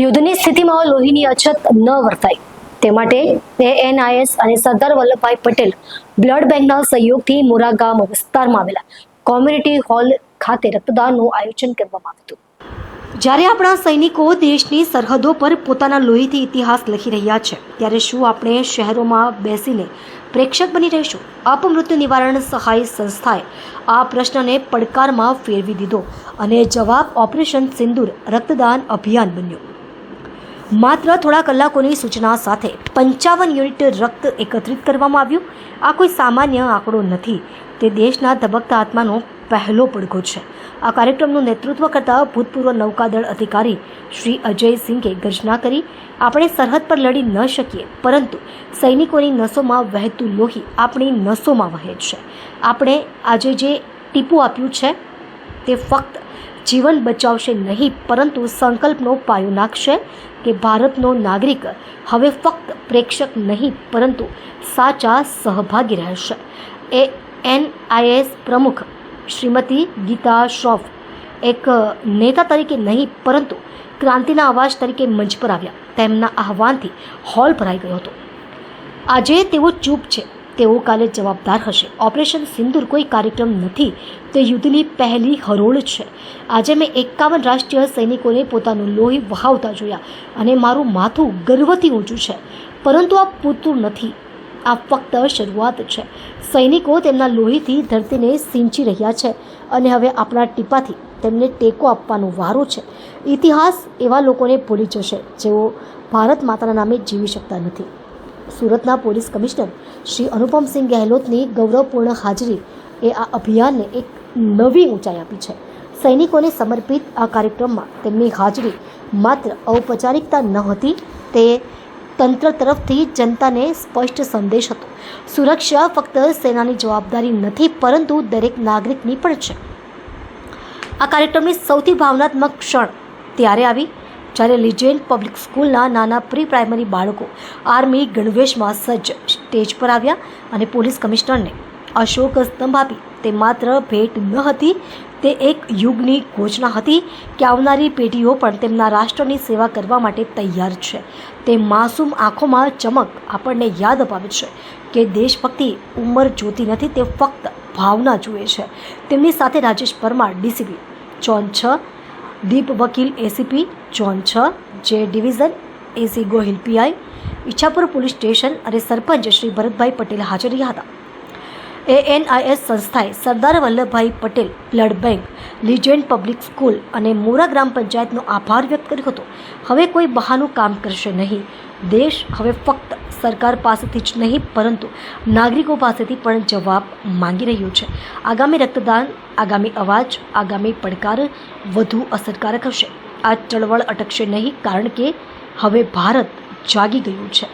યુદ્ધની સ્થિતિમાં લોહીની અછત ન વર્તાય. તે માટે એએનઆઈએસ અને સરદાર વલ્લભભાઈ પટેલ બ્લડ બેંકના સહયોગથી મોરા ગામ વિસ્તારમાં આવેલા કોમ્યુનિટી હોલ ખાતે રક્તદાનનું આયોજન કરવામાં આવ્યું હતું. જ્યારે આપણા સૈનિકો દેશની સરહદો પર પોતાના લોહીથી ઇતિહાસ લખી રહ્યા છે, ત્યારે શું આપણે શહેરોમાં બેસીને પ્રેક્ષક બની રહીશું? અપમૃત્યુ નિવારણ સહાય સંસ્થાએ આ પ્રશ્નને પડકારમાં ફેરવી દીધો અને જવાબ ઓપરેશન સિંદૂર રક્તદાન અભિયાન બન્યું. માત્ર થોડા કલાકોની સૂચના સાથે પંચાવન યુનિટ રક્ત એકત્રિત કરવામાં આવ્યું. આ કોઈ સામાન્ય આંકડો નથી. તે દેશના ધબકતા આત્માનો પહેલો પડઘો છે. આ કાર્યક્રમનું નેતૃત્વ કરતા ભૂતપૂર્વ નૌકાદળ અધિકારી શ્રી અજય સિંઘે ગર્જના કરી, આપણે સરહદ પર લડી ન શકીએ, પરંતુ સૈનિકોની નસોમાં વહેતું લોહી આપણી નસોમાં વહે છે. આપણે આજે જે ટીપું આપ્યું છે તે ફક્ત જીવન બચાવશે નહીં, પરંતુ સંકલ્પનો પાયો નાખશે કે ભારતનો નાગરિક હવે ફક્ત પ્રેક્ષક નહીં, પરંતુ સાચા સહભાગી રહેશે. એ એનઆઈએસ પ્રમુખ શ્રીમતી ગીતા શ્રોફ એક નેતા તરીકે નહીં, પરંતુ ક્રાંતિના અવાજ તરીકે મંચ પર આવ્યા. તેમના આહવાનથી હોલ ભરાઈ ગયો હતો. આજે તેઓ ચૂપ છે. તેઓ કાલે જવાબદાર હશે. ઓપરેશન સિંદૂર કોઈ કાર્યક્રમ નથી. તે યુદ્ધની પહેલી હરોળ છે. આજે મેં એકાવન રાષ્ટ્રીય સૈનિકોને પોતાનું લોહી વહાવતા જોયા અને મારું માથું ગર્વથી ઊંચું છે. પરંતુ આ પૂરતું નથી. આ ફક્ત શરૂઆત છે. સૈનિકો તેમના લોહીથી ધરતીને સિંચી રહ્યા છે અને હવે આપણા ટીપાથી તેમને ટેકો આપવાનો વારો છે. ઇતિહાસ એવા લોકોને ભૂલી જશે જેઓ ભારત માતાના નામે જીવી શકતા નથી. સુરતના પોલીસ કમિશનર શ્રી અનુપમસિંહ ગહેલોતની ગૌરવપૂર્ણ હાજરી એ આ અભિયાનને એક નવી ઊંચાઈ આપી છે. સૈનિકોને સમર્પિત આ કાર્યક્રમમાં તેમની હાજરી માત્ર ઔપચારિકતા ન હતી, તે તંત્ર તરફથી જનતાને સ્પષ્ટ સંદેશ હતો. સુરક્ષા ફક્ત સેનાની જવાબદારી નથી, પરંતુ દરેક નાગરિકની પણ છે. આ કાર્યક્રમની સૌથી ભાવનાત્મક ક્ષણ ત્યારે આવી જ્યારે લિજેન્ડ પબ્લિક સ્કૂલના નાના પ્રી પ્રાઇમરી બાળકો આર્મી ગણવેશમાં સજ્જ સ્ટેજ પર આવ્યા અને પોલીસ કમિશનરને અશોક સ્તંભ આપી. તે માત્ર ભેટ ન હતી, તે એક યુગની ઘોષણા હતી કે આવનારી પેઢીઓ પણ તેમના રાષ્ટ્રની સેવા કરવા માટે તૈયાર છે. તે માસૂમ આંખોમાં ચમક આપણને યાદ અપાવે છે કે દેશભક્તિ ઉંમર જોતી નથી, તે ફક્ત ભાવના જુએ છે. તેમની સાથે રાજેશ પરમાર ડીસીપી ચોન છ દીપ વકીલ એસીપી ઝોન છ J division AC Gohil PI Ichchhapur police station અને સરપંચ શ્રી ભરતભાઈ પટેલ હાજર રહ્યા હતા. એએનઆઈએસ સંસ્થાએ Sardar Vallabhbhai Patel, blood bank, legend public school અને મોરા ગ્રામ પંચાયતનો આભાર વ્યક્ત કર્યો હતો. હવે કોઈ બહાનું કામ કરશે નહીં. દેશ હવે ફક્ત સરકાર પાસેથી જ નહીં, પરંતુ નાગરિકો પાસેથી પણ જવાબ માંગી રહ્યું છે. આગામી રક્તદાન, આગામી અવાજ, આગામી પડકાર વધુ અસરકારક હશે. આ ચળવળ અટકશે નહીં, કારણ કે હવે ભારત જાગી ગયું છે.